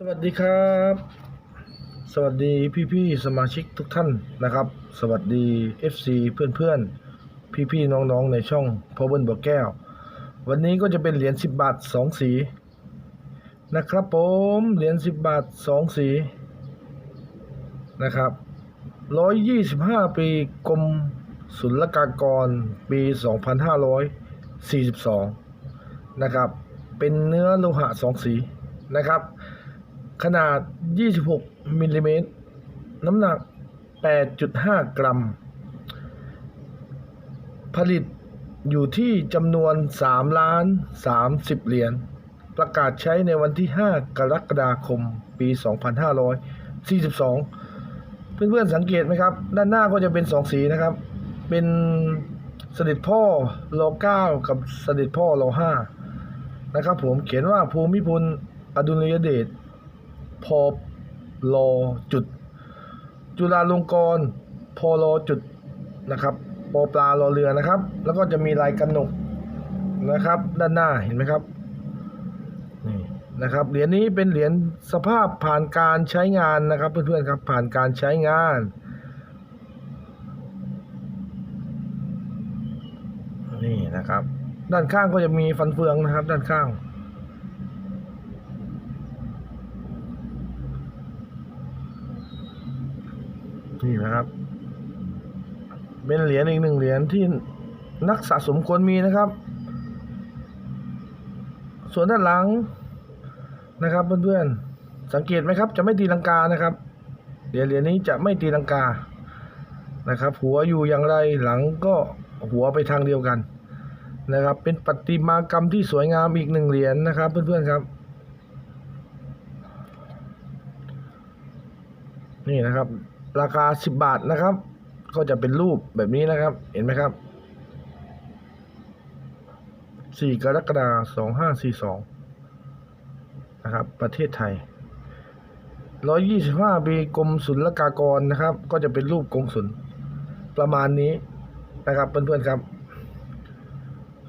สวัสดีครับ สวัสดีพี่ๆสมาชิกทุกท่านนะครับ สวัสดี FC เพื่อนๆพี่ๆน้องๆในช่องพอเบิลบัวแก้ว วันนี้ก็จะเป็นเหรียญ10 บาท 2 สีนะครับผมเหรียญ10 บาท 2 สีนะครับ 125 ปีกรมศุลกากรปี 2542 นะครับ เป็นเนื้อโลหะ 2 สีนะครับ ขนาด 26มิลลิเมตรน้ำหนัก 8.5 กรัม ผลิตอยู่ที่จำนวน 3 ล้าน 30 เหรียญ ประกาศใช้ในวันที่ 5 กรกฎาคม ปี 2542 เพื่อนๆสังเกตไหมครับ ด้านหน้าก็จะเป็น 2 สีนะครับ เป็นเสด็จพ่อรอ9กับเสด็จพ่อรอ5นะครับผมเขียนว่าภูมิพลอดุลยเดช พอลจุด จุฬาลงกรณ์พอลจุดนะครับปอปลารอเรือนะครับ แล้วก็จะมีลายกันหนกนะครับ ด้านหน้าเห็นไหมครับนี่นะครับเหรียญนี้เป็นเหรียญสภาพผ่านการใช้งานนะครับ เพื่อนๆครับผ่านการใช้งานนี่นะครับ ด้านข้างก็จะมีฟันเฟืองนะครับ ด้านข้าง นี่นะครับเป็นเหรียญอีกหนึ่งเหรียญที่นักสะสมควรมีนะครับ ส่วนด้านหลังนะครับเพื่อนๆสังเกตไหมครับ จะไม่ตีลังกานะครับ เหรียญเหรียญนี้จะไม่ตีลังกานะครับ หัวอยู่อย่างไรหลังก็หัวไปทางเดียวกันนะครับ เป็นประติมากรรมที่สวยงามอีกหนึ่งเหรียญนะครับ เพื่อนๆครับ นี่นะครับ ราคา 10 บาทนะครับ ก็จะเป็นรูปแบบนี้นะครับ เห็นไหมครับ 4 กรกฎาคม2542 นะครับ ประเทศไทย 125 ปีกรมศุลกากรนะครับ ก็จะเป็นรูปกงศุลประมาณนี้นะครับ เพื่อนๆครับ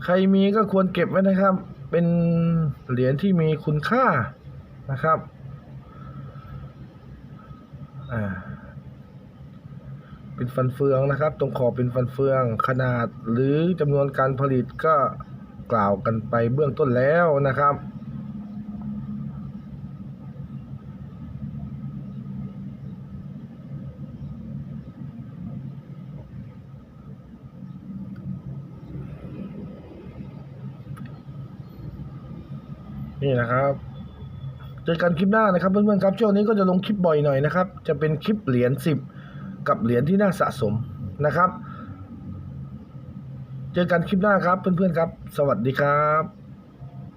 ใครมีก็ควรเก็บไว้นะครับ เป็นเหรียญที่มีคุณค่านะครับ อ่า เป็นฟันเฟืองนะครับ ตรงขอบเป็นฟันเฟืองขนาดหรือจำนวนการผลิตก็กล่าวกันไปเบื้องต้นแล้วนะครับ นี่นะครับเจอกันคลิปหน้านะครับเพื่อนๆครับช่วงนี้ก็จะลงคลิปบ่อยหน่อยนะครับ จะเป็นคลิปเหรียญสิบ กับเหรียญที่น่าสะสมนะครับ เจอกันคลิปหน้าครับเพื่อนๆครับ สวัสดีครับ